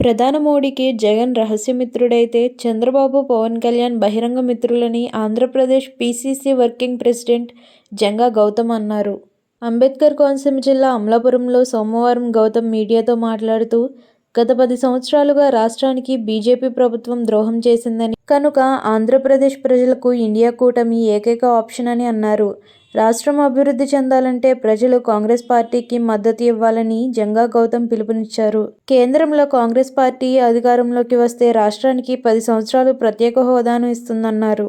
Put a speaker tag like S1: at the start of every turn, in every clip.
S1: ప్రధాని మోడీకి జగన్ రహస్యమిత్రుడైతే చంద్రబాబు పవన్ కళ్యాణ్ బహిరంగ మిత్రులని Andhra Pradesh PCC working president Janga Gautam అన్నారు. అంబేద్కర్ కోనసీమ జిల్లా అమలాపురంలో సోమవారం గౌతమ్ మీడియాతో మాట్లాడుతూ గత పది సంవత్సరాలుగా రాష్ట్రానికి బీజేపీ ప్రభుత్వం ద్రోహం చేసిందని కనుక ఆంధ్రప్రదేశ్ ప్రజలకు ఇండియా కూటమి ఏకైక ఆప్షన్ అని అన్నారు. రాష్ట్రం అభివృద్ధి చెందాలంటే ప్రజలు కాంగ్రెస్ పార్టీకి మద్దతు ఇవ్వాలని జంగా గౌతమ్ పిలుపునిచ్చారు. కేంద్రంలో కాంగ్రెస్ పార్టీ అధికారంలోకి వస్తే రాష్ట్రానికి పది సంవత్సరాలు ప్రత్యేక హోదాను ఇస్తుందన్నారు.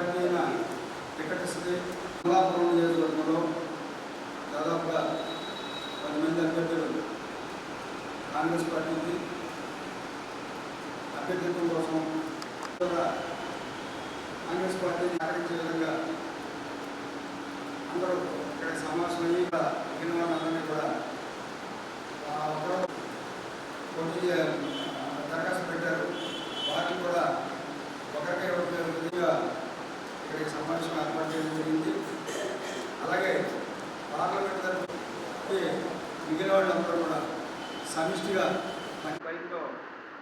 S2: కాంగ్రెస్ అభ్యర్థిత్వం కోసం కాంగ్రెస్ పార్టీని ఆదరించే విధంగా అందరూ ఇక్కడ సమావేశమయ్యి కూడా మిగిలిన వాళ్ళందరినీ కూడా పోటీ దరఖాస్తు పెట్టారు. వాటిని కూడా ఒకరికే ఒకరి విధంగా ఇక్కడికి సమావేశం ఏర్పాటు చేయడం జరిగింది. అలాగే పార్లమెంట్ తరఫు మిగిలిన వాళ్ళందరూ కూడా సమిష్టిగా బయటతో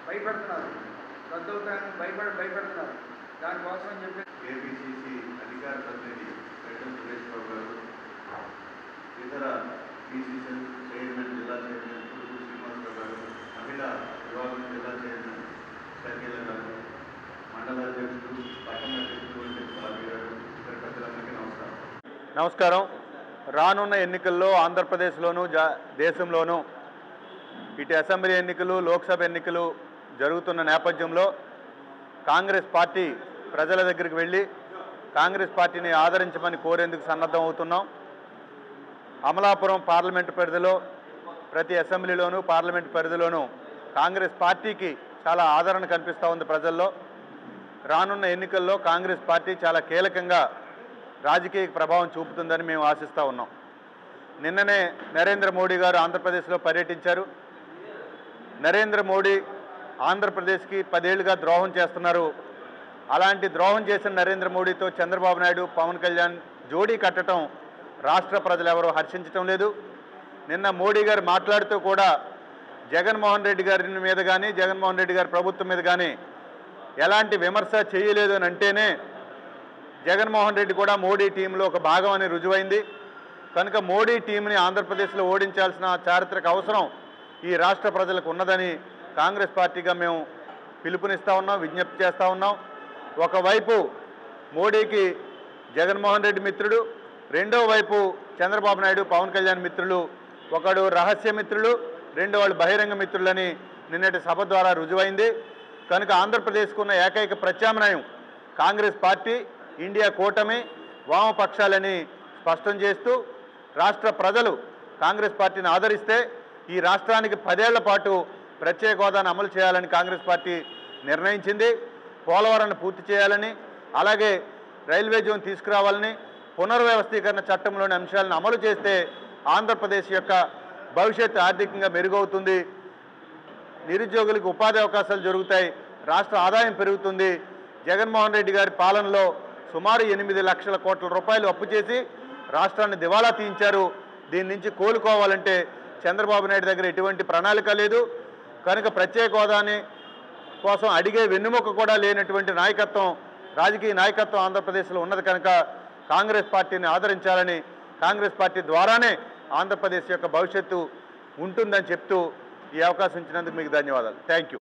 S2: భయపడుతున్నారు. రద్దవుతాయని భయపడ భయపడుతున్నారు. దానికోసం అని చెప్పి
S3: ఏబిసిసి అధికార ప్రతినిధి వెంకట సురేష్ బాబు గారు ఇతర పిసిసి చైర్మన్ జిల్లా చైర్మన్ పురుగు శ్రీనివాసరావు గారు మహిళా విభాగం జిల్లా చైర్మన్ షకీల గారు మండల అధ్యక్షుడు పట్టణ అధ్యక్షుడు బాబీ గారు ఇతర పెద్దలందరికీ నమస్కారం.
S4: నమస్కారం. రానున్న ఎన్నికల్లో ఆంధ్రప్రదేశ్లోను జా దేశంలోనూ ఇటు అసెంబ్లీ ఎన్నికలు లోక్సభ ఎన్నికలు జరుగుతున్న నేపథ్యంలో కాంగ్రెస్ పార్టీ ప్రజల దగ్గరికి వెళ్ళి కాంగ్రెస్ పార్టీని ఆదరించమని కోరేందుకు సన్నద్ధం అవుతున్నాం. అమలాపురం పార్లమెంటు పరిధిలో ప్రతి అసెంబ్లీలోనూ పార్లమెంటు పరిధిలోనూ కాంగ్రెస్ పార్టీకి చాలా ఆదరణ కనిపిస్తూ ఉంది ప్రజల్లో. రానున్న ఎన్నికల్లో కాంగ్రెస్ పార్టీ చాలా కీలకంగా రాజకీయ ప్రభావం చూపుతుందని మేము ఆశిస్తూ ఉన్నాం. నిన్ననే నరేంద్ర మోడీ గారు ఆంధ్రప్రదేశ్లో పర్యటించారు. నరేంద్ర మోడీ ఆంధ్రప్రదేశ్కి పదేళ్ళుగా ద్రోహం చేస్తున్నారు. అలాంటి ద్రోహం చేసిన నరేంద్ర మోడీతో చంద్రబాబు నాయుడు పవన్ కళ్యాణ్ జోడీ కట్టడం రాష్ట్ర ప్రజలు ఎవరూ హర్షించటం లేదు. నిన్న మోడీ గారు మాట్లాడుతూ కూడా జగన్మోహన్ రెడ్డి గారి మీద కానీ జగన్మోహన్ రెడ్డి గారి ప్రభుత్వం మీద కానీ ఎలాంటి విమర్శ చేయలేదు అని అంటేనే జగన్మోహన్ రెడ్డి కూడా మోడీ టీంలో ఒక భాగం అని రుజువైంది. కనుక మోడీ టీంని ఆంధ్రప్రదేశ్లో ఓడించాల్సిన చారిత్రక అవసరం ఈ రాష్ట్ర ప్రజలకు ఉన్నదని కాంగ్రెస్ పార్టీగా మేము పిలుపునిస్తూ ఉన్నాం విజ్ఞప్తి చేస్తూ ఉన్నాం. ఒకవైపు మోడీకి జగన్మోహన్ రెడ్డి మిత్రుడు రెండో వైపు చంద్రబాబు నాయుడు పవన్ కళ్యాణ్ మిత్రులు ఒకడు రహస్య మిత్రులు రెండో వాళ్ళు బహిరంగ మిత్రులని నిన్నటి సభ ద్వారా రుజువైంది. కనుక ఆంధ్రప్రదేశ్కు ఉన్న ఏకైక ప్రత్యామ్నాయం కాంగ్రెస్ పార్టీ ఇండియా కూటమి వామపక్షాలని స్పష్టం చేస్తూ రాష్ట్ర ప్రజలు కాంగ్రెస్ పార్టీని ఆదరిస్తే ఈ రాష్ట్రానికి పదేళ్ళ పాటు ప్రత్యేక హోదాను అమలు చేయాలని కాంగ్రెస్ పార్టీ నిర్ణయించింది. పోలవరాన్ని పూర్తి చేయాలని అలాగే రైల్వే జోన్ తీసుకురావాలని పునర్వ్యవస్థీకరణ చట్టంలోని అంశాలను అమలు చేస్తే ఆంధ్రప్రదేశ్ యొక్క భవిష్యత్తు ఆర్థికంగా మెరుగవుతుంది. నిరుద్యోగులకు ఉపాధి అవకాశాలు జరుగుతాయి. రాష్ట్ర ఆదాయం పెరుగుతుంది. జగన్మోహన్ రెడ్డి గారి పాలనలో సుమారు ఎనిమిది లక్షల కోట్ల రూపాయలు అప్పు చేసి రాష్ట్రాన్ని దివాలా తీయించారు. దీని నుంచి కోలుకోవాలంటే చంద్రబాబు నాయుడు దగ్గర ఎటువంటి ప్రణాళిక లేదు. కనుక ప్రత్యేక హోదాని కోసం అడిగే వెన్నుముక కూడా లేనటువంటి నాయకత్వం రాజకీయ నాయకత్వం ఆంధ్రప్రదేశ్లో ఉన్నది కనుక కాంగ్రెస్ పార్టీని ఆదరించాలని కాంగ్రెస్ పార్టీ ద్వారానే ఆంధ్రప్రదేశ్ యొక్క భవిష్యత్తు ఉంటుందని చెప్తూ ఈ అవకాశం ఇచ్చినందుకు మీకు ధన్యవాదాలు. Thank you